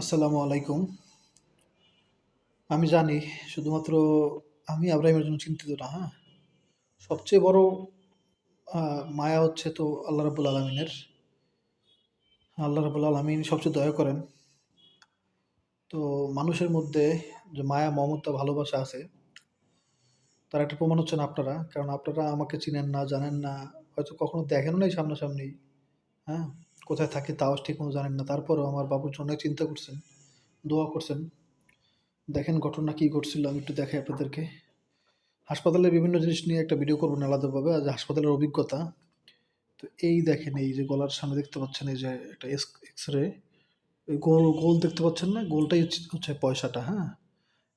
আসসালামু আলাইকুম। আমি জানি শুধুমাত্র আমি আব্রাহিমের জন্য চিন্তিত না, হ্যাঁ? সবচেয়ে বড় মায়া হচ্ছে তো আল্লাহ রাব্বুল আলামিনের। আল্লাহ রাব্বুল আলামিন সবচেয়ে দয়া করেন। তো মানুষের মধ্যে যে মায়া, মমতা, ভালোবাসা আছে, তার একটা প্রমাণ হচ্ছেন আপনারা। কারণ আপনারা আমাকে চিনেন না, জানেন না, হয়তো কখনো দেখেনও নাই সামনাসামনি, হ্যাঁ? কোথায় থাকে তাও ঠিকমতো জানেন না। তারপরেও আমার বাবুর জন্য চিন্তা করছেন, দোয়া করছেন। দেখেন ঘটনা কি ঘটছিল আমি একটু দেখাই আপনাদেরকে। হাসপাতালের বিভিন্ন জিনিস নিয়ে একটা ভিডিও করবেন আলাদাভাবে। আজ হাসপাতালের অভিজ্ঞতা। তো এই দেখেন এই যে গলার সামনে দেখতে পাচ্ছেন এই যে একটা এক্স। ওই গোল, গোল দেখতে পাচ্ছেন না? গোলটাই হচ্ছে পয়সাটা, হ্যাঁ?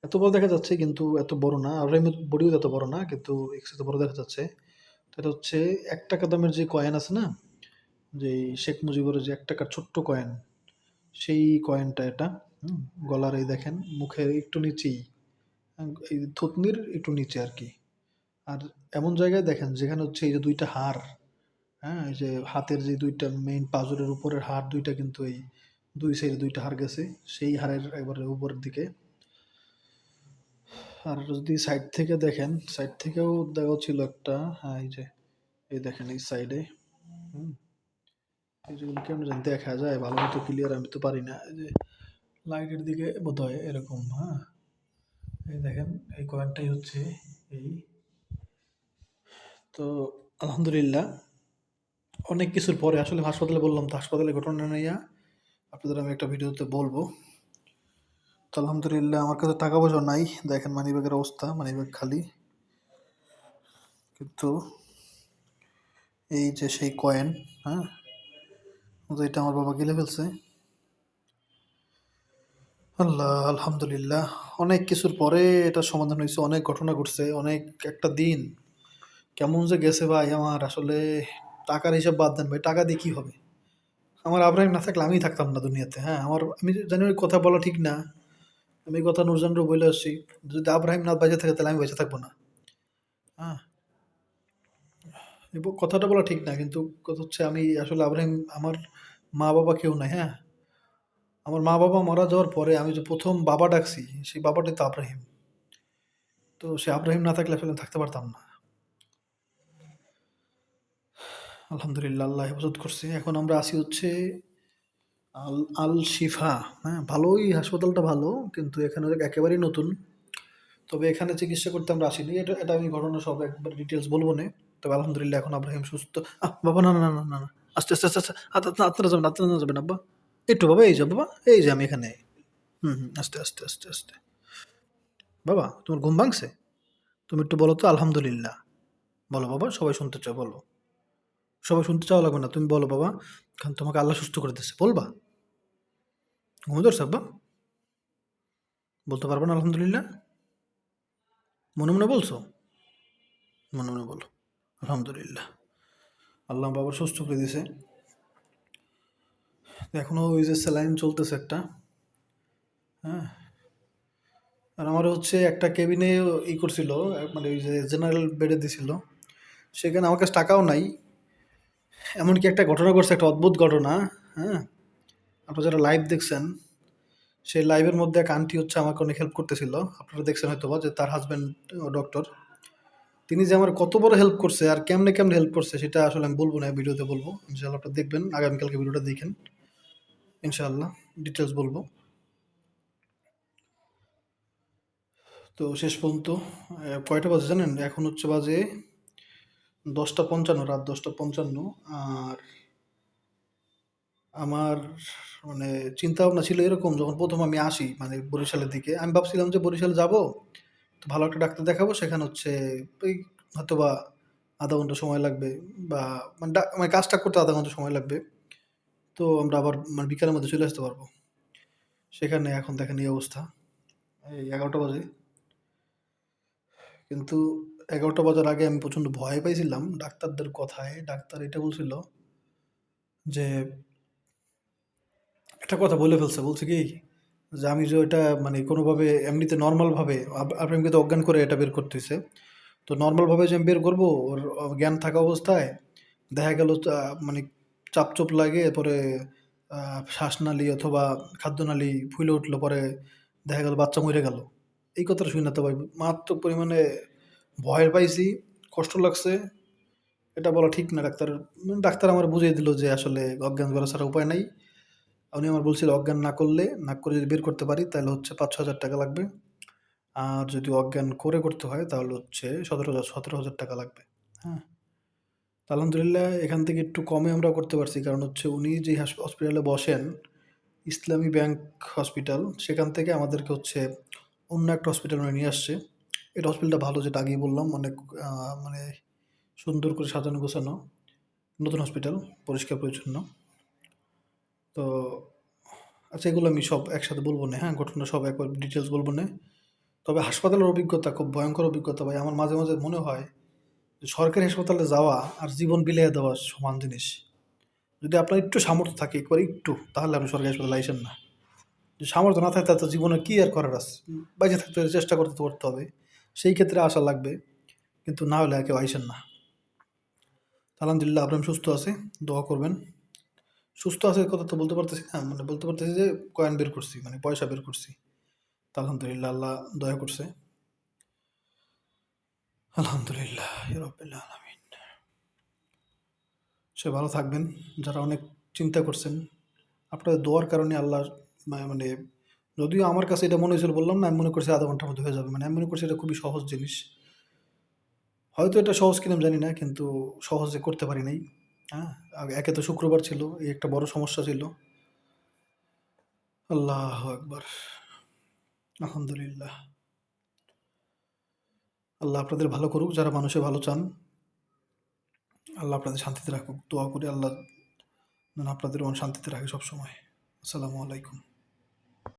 এত বড় দেখা যাচ্ছে কিন্তু এত বড় না। আব্রাহিমের বডিও এত বড় না কিন্তু এক্স-রে তো বড় দেখা যাচ্ছে। এটা হচ্ছে এক টাকা দামের যে কয়েন আছে না? যেই শেখ মুজিবের যে ৳১ ছোট্ট কয়েন, সেই কয়েনটা এটা। গলার এই দেখেন মুখের একটু নিচেই। এই থুতনির একটু নিচে আর কি আর এমন জায়গায় দেখেন যেখানে হচ্ছে এই যে ২ টা হাড়, হ্যাঁ? এই যে হাতের যে দুইটা মেইন পাঁজরের উপরের হাড় দুইটা কিন্তু এই দুই সাইডে ২ টা হাড় গেছে। সেই হাড়ের একবারে উপরের দিকে। আর যদি সাইড থেকে দেখেন, সাইড থেকেও দেওয়া ছিল একটা হ্যাঁ, এই যে এই দেখেন এই সাইডে। হুম? যেগুলো কেমনে জানি দেখা যায় ভালো মতো ক্লিয়ার আমি তো পারি না। এই যে লাইটের দিকে বোধহয় এরকম, হ্যাঁ? এই দেখেন এই কয়েনটাই হচ্ছে এই। তো আলহামদুলিল্লাহ অনেক কিছুর পরে আসলে হাসপাতালে বললাম তো হাসপাতালে ঘটনা নিয়া আপনাদের আমি একটা ভিডিওতে বলব। তো আলহামদুলিল্লাহ আমার কাছে টাকা পয়সা নাই। দেখেন মানিব্যাগের অবস্থা, মানিব্যাগ খালি। কিন্তু এই যে সেই কয়েন, হ্যাঁ? যেটা আমার বাবা গিলে ফেলছে। আল্লাহ আলহামদুলিল্লাহ অনেক কিছুর পরে এটার সমাধান হয়েছে অনেক ঘটনা ঘটছে। অনেক একটা দিন কেমন যে গেছে ভাই আমার আসলে টাকার হিসাব বাদ দেন ভাই। টাকা দিয়ে কী হবে? আমার আব্রাহিম না থাকলে আমিই থাকতাম না দুনিয়াতে, হ্যাঁ? আমার আমি জানি ওই কথা বলা ঠিক না। আমি কথা নূরজানকেও বলে আসছি। যদি আব্রাহিম না বেঁচে থাকে তাহলে আমি বেঁচে থাকব না। হ্যাঁ? এবং কথাটা বলা ঠিক না। কিন্তু কথা হচ্ছে আমি আসলে আব্রাহিম আমার মা-বাবা কেউ নাই, হ্যাঁ? আমার মা-বাবা মারা যাওয়ার পরে আমি যে প্রথম বাবা ডাকছি, সেই বাবাটাই তো আব্রাহিম। তো সে আব্রাহিম না থাকলে আসলে থাকতে পারতাম না। আলহামদুলিল্লাহ আল্লাহ হেফাজত করছে। এখন আমরা আছি হচ্ছে আল আল শিফা, হ্যাঁ? ভালোই হাসপাতালটা ভালো। কিন্তু এখানে একেবারেই নতুন। তবে এখানে চিকিৎসা করতে আমরা আসিনি। এটা এটা আমি ঘটনা সব একবার ডিটেলস বলব নে। তবে আলহামদুলিল্লাহ এখন আব্রাহিম সুস্থ। বাবা না, না, না, না, না। আস্তে, আস্তে, আস্তে, আস্তে। আপনারা যাবেন আপনারা যাবেন আব্বা। একটু বাবা এই যে বাবা, এই যে আমি এখানে। হুম, হুম। আস্তে, আস্তে, আস্তে, আস্তে। বাবা তোমার ঘুম ভাঙছে? তুমি একটু বলো তো আলহামদুলিল্লাহ। বলো বাবা সবাই শুনতে চাও বলো। সবাই শুনতে চাও লাগবে না। তুমি বলো বাবা। কারণ তোমাকে আল্লাহ সুস্থ করে দিছে। বলবা? ঘুম ধরছে আব্বা? বলতে পারবা না আলহামদুলিল্লাহ? মনে, মনে বলছো? মনে, মনে বলো। আলহামদুলিল্লাহ। আল্লাহ বাবার সুস্থ করে দিছে। এখনও ওই যে স্যালাইন চলতেছে একটা। হ্যাঁ? আর আমার হচ্ছে একটা কেবিনে ই করছিল মানে ওই যে জেনারেল বেডে দিছিল। সেখানে আমার কাছে টাকাও নাই। এমনকি একটা ঘটনা ঘটছে একটা অদ্ভুত ঘটনা, হ্যাঁ? আপনারা যারা লাইভ দেখছেন, সেই লাইভের মধ্যে এক আন্টি হচ্ছে আমাকে অনেক হেল্প করতেছিল। আপনারা দেখছেন হয়তোবা যে তার হাসব্যান্ড ডক্টর। তিনি যে আমার কত বড় হেল্প করছে আর কেমনে, কেমনে হেল্প করছে সেটা আসলে আমি বলব না ভিডিওতে বলব। ইনশাআল্লাহ আপনারা দেখবেন। আগামীকালকে ভিডিওটা দেখেন। ইনশাআল্লাহ ডিটেলস বলব। তো শেষ পর্যন্ত কয়টা বাজে জানেন? এখন হচ্ছে বাজে ১০টা ৫৫ রাত ১০টা ৫৫ আর আমার মানে চিন্তা ভাবনা ছিল এরকম যখন প্রথম আমি আসি মানে বরিশালের দিকে। আমি ভাবছিলাম যে বরিশালে যাব, তো ভালো একটা ডাক্তার দেখাবো। সেখানে হচ্ছে ওই হয়তোবা আধা ঘণ্টা সময় লাগবে বা মানে মানে কাজটা করতে আধা ঘণ্টা সময় লাগবে। তো আমরা আবার মানে বিকালের মধ্যে চলে আসতে পারব। সেখানে এখন দেখেন এই অবস্থা। এই ১১টা বাজে। কিন্তু ১১টা বাজার আগে আমি প্রচণ্ড ভয় পাইছিলাম ডাক্তারদের কথায়। ডাক্তার এটা বলছিল যে, একটা কথা বলে ফেলছে। বলছে কি? যে আমি যে ওইটা মানে কোনোভাবে এমনিতে নর্মালভাবে আব্রাহিমকে তো অজ্ঞান করে এটা বের করতেছে তো নর্মালভাবে যে আমি বের করব ওর জ্ঞান থাকা অবস্থায় দেখা গেল মানে চাপ-চোপ লাগে পরে শ্বাসনালী অথবা খাদ্যনালী ফুইলে উঠল পরে দেখা গেল বাচ্চা মরে গেল। এই কথাটা শুইনা তো ভাই মারাত্মক পরিমাণে ভয় পাইছি, কষ্ট লাগছে। এটা বলা ঠিক না ডাক্তার ডাক্তার আমার বুঝিয়ে দিল যে আসলে অজ্ঞান করা ছাড়া উপায় নাই। উনি আমার বলছিল অজ্ঞান না করলে, নাক করে যদি বের করতে পারি তাহলে হচ্ছে ৳৫,০০০ লাগবে। আর যদি অজ্ঞান করে করতে হয় তাহলে হচ্ছে ৳১৭,০০০ ৳১৭,০০০ লাগবে। হ্যাঁ? আলহামদুলিল্লাহ এখান থেকে একটু কমে আমরা করতে পারছি। কারণ হচ্ছে উনি হাস হসপিটালে বসেন, ইসলামী ব্যাংক হসপিটাল, সেখান থেকে আমাদেরকে হচ্ছে অন্য একটা হসপিটাল নিয়ে আসছে। এটা হসপিটালটা ভালো যেটা আগেই বললাম অনেক মানে সুন্দর করে সাজানো গোছানো। নতুন হসপিটাল, পরিষ্কার পরিচ্ছন্ন। তো আচ্ছা এগুলো আমি সব একসাথে বলব না, হ্যাঁ? ঘটনা সব একবার ডিটেলস বলব না। তবে হাসপাতালের অভিজ্ঞতা খুব ভয়ঙ্কর অভিজ্ঞতা ভাই। আমার মাঝে, মাঝে মনে হয় যে সরকারি হাসপাতালে যাওয়া আর জীবন বিলাইয়া দেওয়া সমান জিনিস। যদি আপনার একটু সামর্থ্য থাকে, একবারে একটু, তাহলে আপনি সরকারি হাসপাতালে আইসেন না। যদি সামর্থ্য না থাকে তাহলে তো জীবনে কী আর করার আছে? বাইচা থাকতে চেষ্টা করতে করতে হবে। সেই ক্ষেত্রে আসা লাগবে। কিন্তু না হলে কেউ আইসেন না। আলহামদুলিল্লাহ আপনার সুস্থ আছে। দোয়া করবেন। সুস্থ আছে কথা তো বলতে পারতেছি না। মানে বলতে পারতেছি যে কয়েন বের করছি, মানে পয়সা বের করছি। আলহামদুলিল্লাহ আল্লাহ দয়া করছে। আলহামদুলিল্লাহ আলামিন। ভালো থাকবেন। যারা অনেক চিন্তা করছেন, আপনাদের দোয়ার কারণে আল্লাহ মানে যদিও আমার কাছে এটা মনে হয়েছিল বললাম না, আমি মনে করছি আধা ঘণ্টার মধ্যে হয়ে যাবে। মানে আমি মনে করছি এটা খুবই সহজ জিনিস। হয়তো এটা সহজ কিনা জানি না, কিন্তু সহজে করতে পারি নাই। হ্যাঁ? আগে একে তো শুক্রবার ছিল, এই একটা বড় সমস্যা ছিল। আল্লাহ একবার আলহামদুলিল্লাহ। আল্লাহ আপনাদের ভালো করুক, যারা মানুষে ভালো চান। আল্লাহ আপনাদের শান্তিতে রাখুক। দোয়া করি আল্লাহ যেন মন শান্তিতে রাখে সবসময়। আসসালামু আলাইকুম।